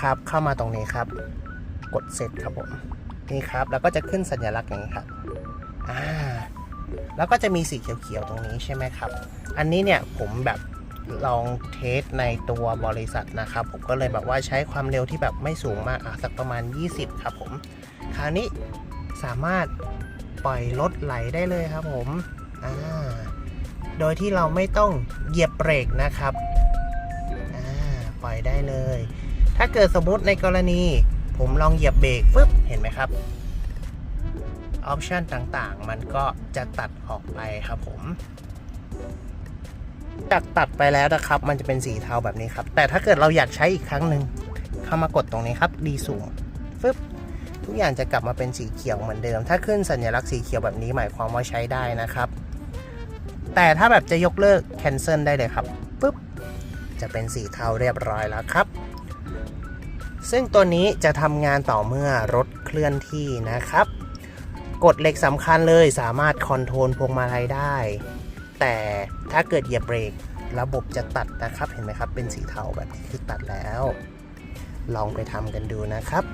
ครับเข้ามาตรงนี้ครับ กดเสร็จครับผมนี่ครับแล้วก็จะขึ้นสัญลักษณ์อย่างนี้ครับอ่าแล้วก็จะมีสีเขียวๆตรงนี้ใช่ไหมครับ อันนี้เนี่ยผมแบบลองเทสในตัวบริษัทนะครับ ผมก็เลยแบบว่าใช้ความเร็วที่แบบไม่สูงมากอะสักประมาณ 20 ครับผมคราวนี้สามารถปล่อยรถไหลได้เลยครับผมอ่าโดยที่เราไม่ต้องเหยียบเบรกนะครับอ่าปล่อยได้เลย ถ้าเกิดสมมติในกรณี ผมลองเหยียบเบรกฟึบเห็นไหมครับออปชันต่างๆ มันก็จะตัดออกไปครับผมจากตัดไปแล้วนะครับ มันจะเป็นสีเทาแบบนี้ครับ แต่ถ้าเกิดเราอยากใช้อีกครั้งหนึ่งเข้ามากดตรงนี้ครับดีสูงฟึบทุกอย่างจะกลับมาเป็นสีเขียวเหมือนเดิม ถ้าขึ้นสัญลักษณ์สีเขียวแบบนี้หมายความว่าใช้ได้นะครับ แต่ถ้าแบบจะยกเลิก cancel ได้เลยครับปึ๊บจะเป็นสีเทาเรียบร้อยแล้วครับ ซึ่งตัวนี้จะทำงานต่อเมื่อรถเคลื่อนที่นะครับ กดเหล็กสำคัญเลยสามารถคอนโทรลพวงมาลัยได้ แต่ถ้าเกิดเหยียบเบรกระบบจะตัดนะครับ เห็นไหมครับ เป็นสีเทาแบบนี้คือตัดแล้ว ลองไปทำกันดูนะครับ